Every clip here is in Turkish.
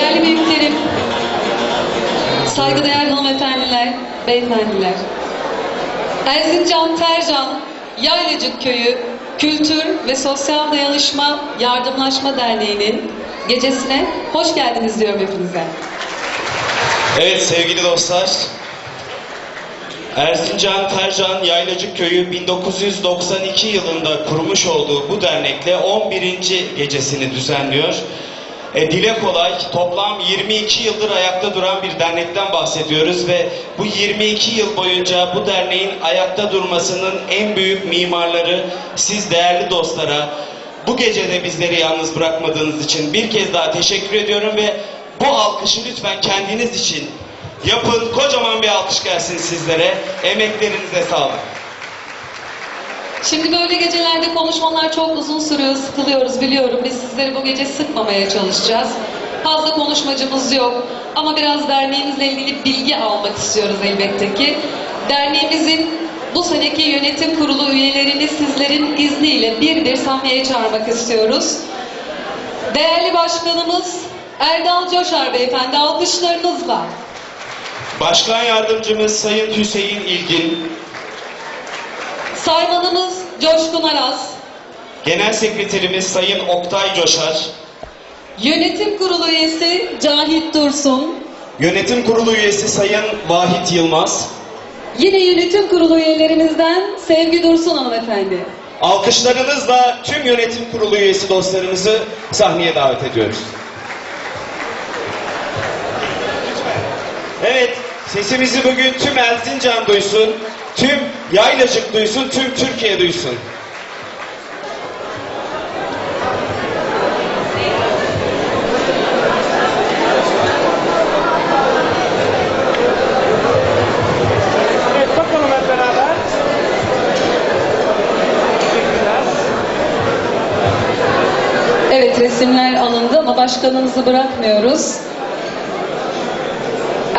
Değerli büyüklerim, saygıdeğer hanımefendiler, beyefendiler. Erzincan Tercan Yaylacık Köyü Kültür ve Sosyal Dayanışma Yardımlaşma Derneği'nin gecesine hoş geldiniz diyorum hepinize. Evet sevgili dostlar. Erzincan Tercan Yaylacık Köyü 1992 yılında kurmuş olduğu bu dernekle 11. gecesini düzenliyor. E, dile kolay toplam 22 yıldır ayakta duran bir dernekten bahsediyoruz ve bu 22 yıl boyunca bu derneğin ayakta durmasının en büyük mimarları siz değerli dostlara bu gecede bizleri yalnız bırakmadığınız için bir kez daha teşekkür ediyorum ve bu alkışı lütfen kendiniz için yapın. Kocaman bir alkış gelsin sizlere. Emeklerinize sağlık. Şimdi böyle gecelerde konuşmalar çok uzun sürüyor, sıkılıyoruz biliyorum. Biz sizleri bu gece sıkmamaya çalışacağız. Fazla konuşmacımız yok ama biraz derneğimizle ilgili bilgi almak istiyoruz elbette ki. Derneğimizin bu seneki yönetim kurulu üyelerini sizlerin izniyle bir bir sahneye çağırmak istiyoruz. Değerli başkanımız Erdal Coşar Beyefendi alkışlarınızla. Başkan yardımcımız Sayın Hüseyin İlgin, Saymanımız Coşkun Aras. Genel Sekreterimiz Sayın Oktay Coşar, Yönetim kurulu üyesi Cahit Dursun. Yönetim Kurulu üyesi Sayın Vahit Yılmaz, Yine yönetim kurulu üyelerimizden Sevgi Dursun hanımefendi. alkışlarınızla tüm yönetim kurulu üyesi dostlarımızı sahneye davet ediyoruz. Evet, sesimizi bugün tüm Erzincan duysun, tüm Yaylacık duysun, tüm Türkiye duysun. Evet resimler alındı ama başkanımızı bırakmıyoruz.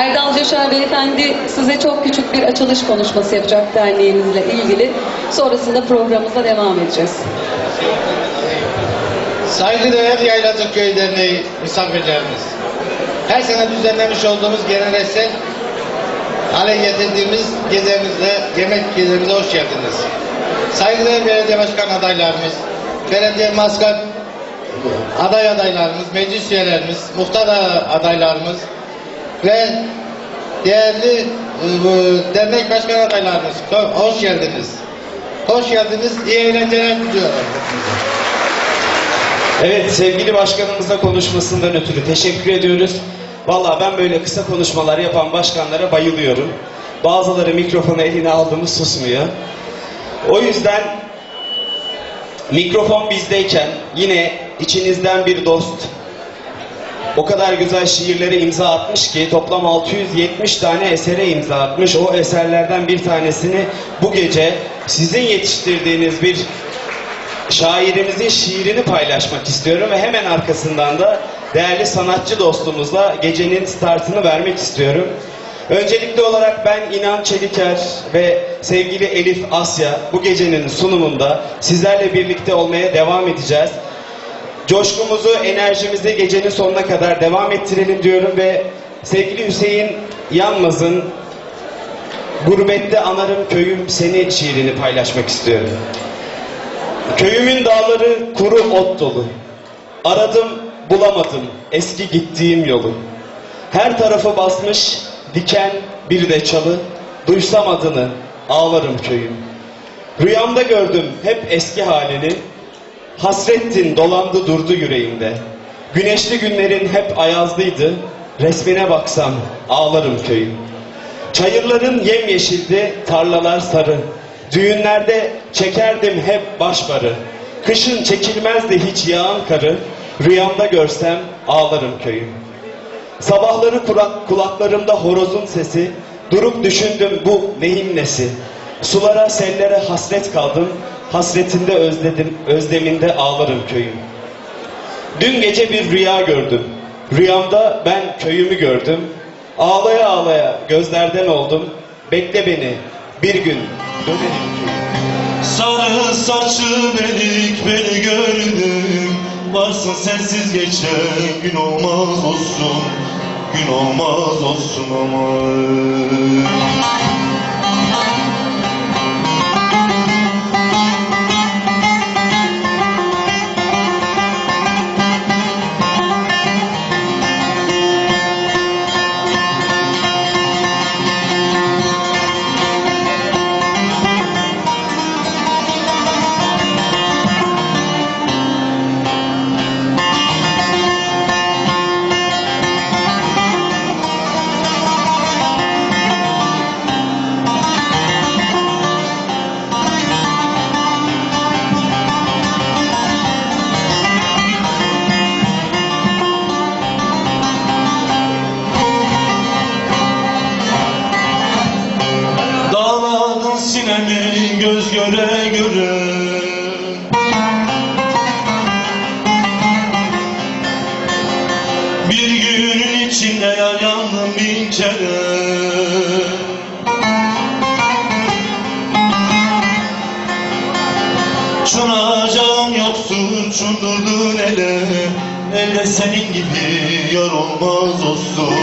Erdal Coşar Beyefendi size çok küçük bir açılış konuşması yapacak derneğimizle ilgili. Sonrasında programımıza devam edeceğiz. Saygıdeğer Yaylacık Köy Derneği misafirlerimiz. Her sene düzenlemiş olduğumuz geleneksel hale getirdiğimiz gecemizde, yemek gecemize hoş geldiniz. Saygıdeğer belediye başkan adaylarımız, belediye maskat aday adaylarımız, meclis üyelerimiz, muhtar adaylarımız ve değerli e, dernek başkan adaylarımız, hoş geldiniz. Hoş geldiniz, iyi eğlenceler diliyorum. Evet sevgili başkanımıza konuşmasından ötürü teşekkür ediyoruz. Vallahi ben böyle kısa konuşmalar yapan başkanlara bayılıyorum. Bazıları mikrofonu eline aldı mı susmuyor. O yüzden mikrofon bizdeyken yine içinizden bir dost o kadar güzel şiirlere imza atmış ki toplam 670 tane esere imza atmış. O eserlerden bir tanesini bu gece sizin yetiştirdiğiniz bir şairimizin şiirini paylaşmak istiyorum ve hemen arkasından da değerli sanatçı dostumuzla gecenin startını vermek istiyorum. Öncelikli olarak ben İnan Çeliker ve sevgili Elif Asya bu gecenin sunumunda sizlerle birlikte olmaya devam edeceğiz. Coşkumuzu, enerjimizi gecenin sonuna kadar devam ettirelim diyorum ve sevgili Hüseyin Yanmaz'ın Gurbette Anarım Köyüm Seni şiirini paylaşmak istiyorum. Köyümün dağları kuru ot dolu. Aradım bulamadım eski gittiğim yolu. Her tarafı basmış diken bir de çalı. Duysam adını ağlarım köyüm. Rüyamda gördüm hep eski halini. Hasrettin dolandı durdu yüreğimde. Güneşli günlerin hep ayazlıydı. Resmine baksam ağlarım köyüm. Çayırların yemyeşildi, tarlalar sarı. Düğünlerde çekerdim hep başbarı. Kışın çekilmezdi hiç yağan karı. Rüyamda görsem ağlarım köyüm. Sabahları kulak, kulaklarımda horozun sesi. Durup düşündüm bu neyin nesi. Sulara sellere hasret kaldım. Hasretinde özledim, özleminde ağlarım köyüm. Dün gece bir rüya gördüm. Rüyamda ben köyümü gördüm. Ağlaya ağlaya gözlerden oldum. Bekle beni, bir gün dönerim. Sarı saçın elik beni gördüm Varsın sensiz geçen gün olmaz olsun Gün olmaz olsun ama göre göre. Bir günün içinde yar bin kere. Çınacağım yoksun çundurdun ele. Ele senin gibi yar olmaz olsun.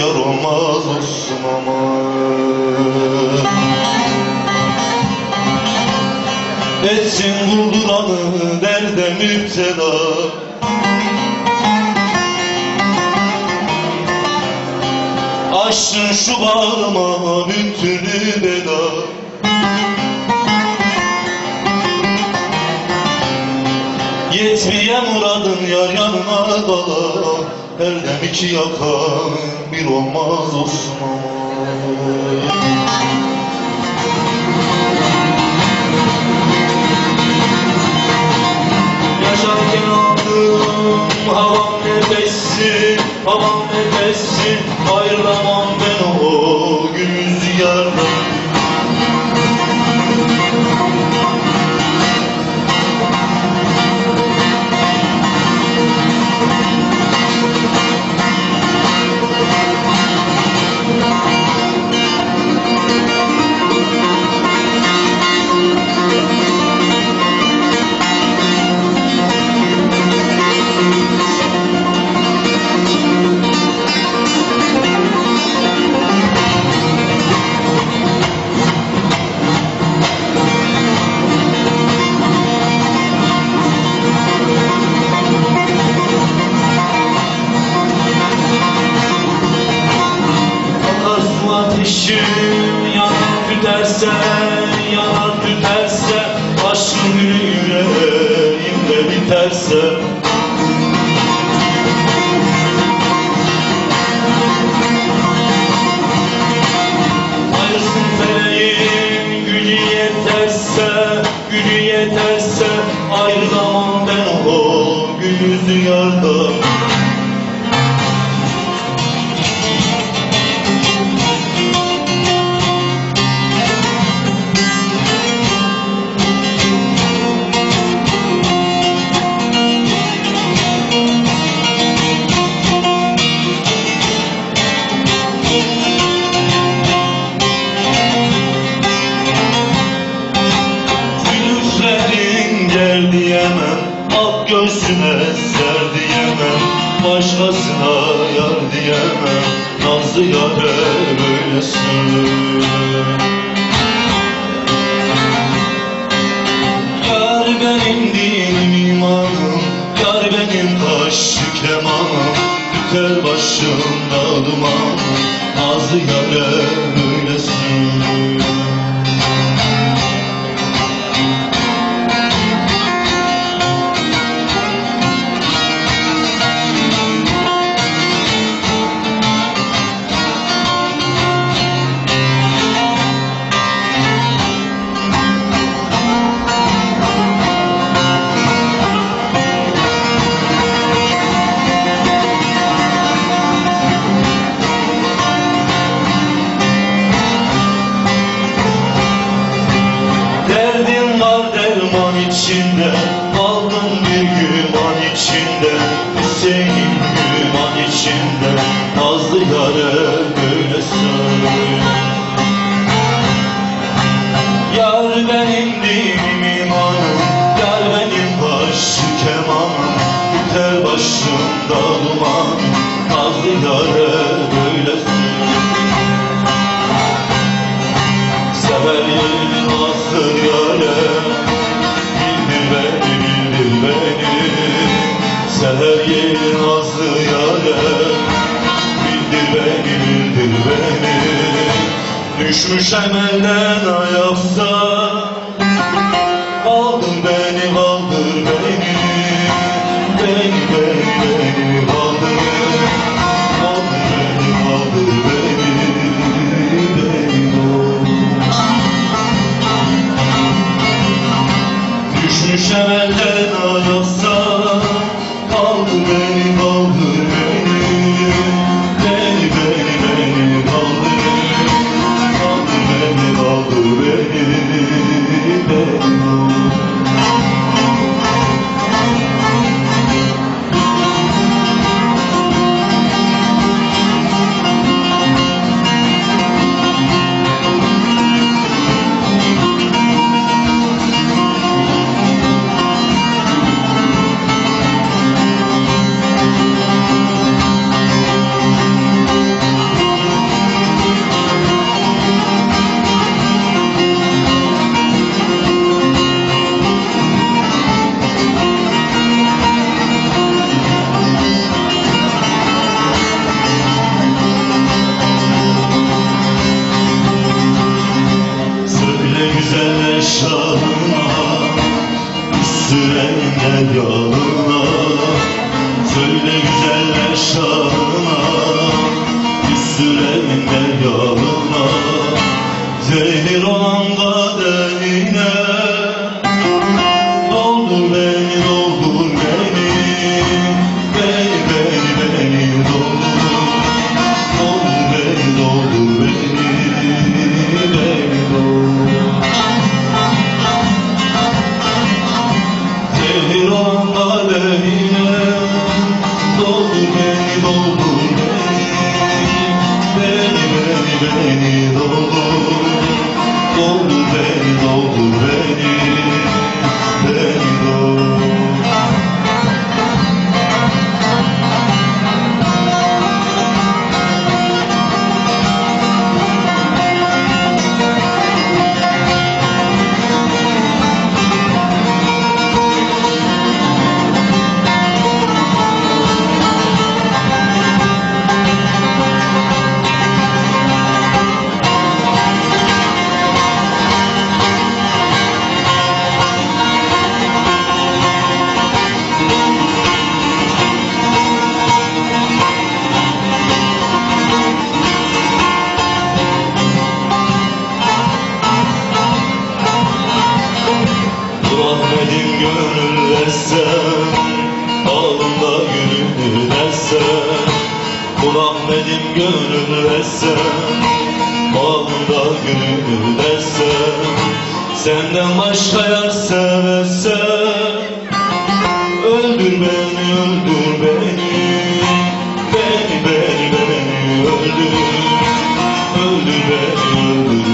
Yar olmaz olsun ama Etsin vurduranı derde müptela Açtın şu bağrıma bütünü bela Yetmeyen muradın yar yanına kala Erdem iki yaka bir olmaz olsun I love you. love. Başımda duman Nazlı yâre böyle Seher yerin azdı yâre Bildir beni, bildir beni Düşmüş emelden ayakta Cemal'den arasın Süreyya yoluna Söyle güzeller şanına Bir süreyya yoluna Ceylir olan Ulan benim gönül versen Bağımda gönül versen Senden başka yar seversen Öldür beni, öldür beni Beni, beni, beni öldür. Öldür beni, öldür.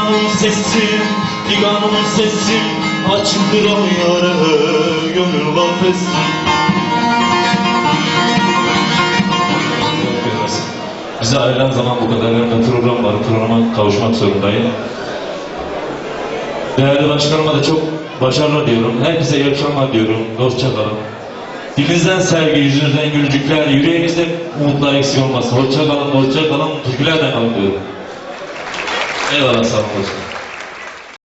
Figanın sesi Figanın sesi Açıldıramıyor Gönül kafesi Bize ayrılan zaman bu kadar. De program var. Programa kavuşmak zorundayım. Değerli başkanıma da çok başarılar diyorum. Herkese iyi akşamlar diyorum. Dostça kalın. Dilinizden sevgi, yüzünüzden gülücükler, yüreğinizde umutlar eksik olmasın. Hoşça kalın, hoşça kalın. Türkülerden kalın diyorum. Cierra los ojos.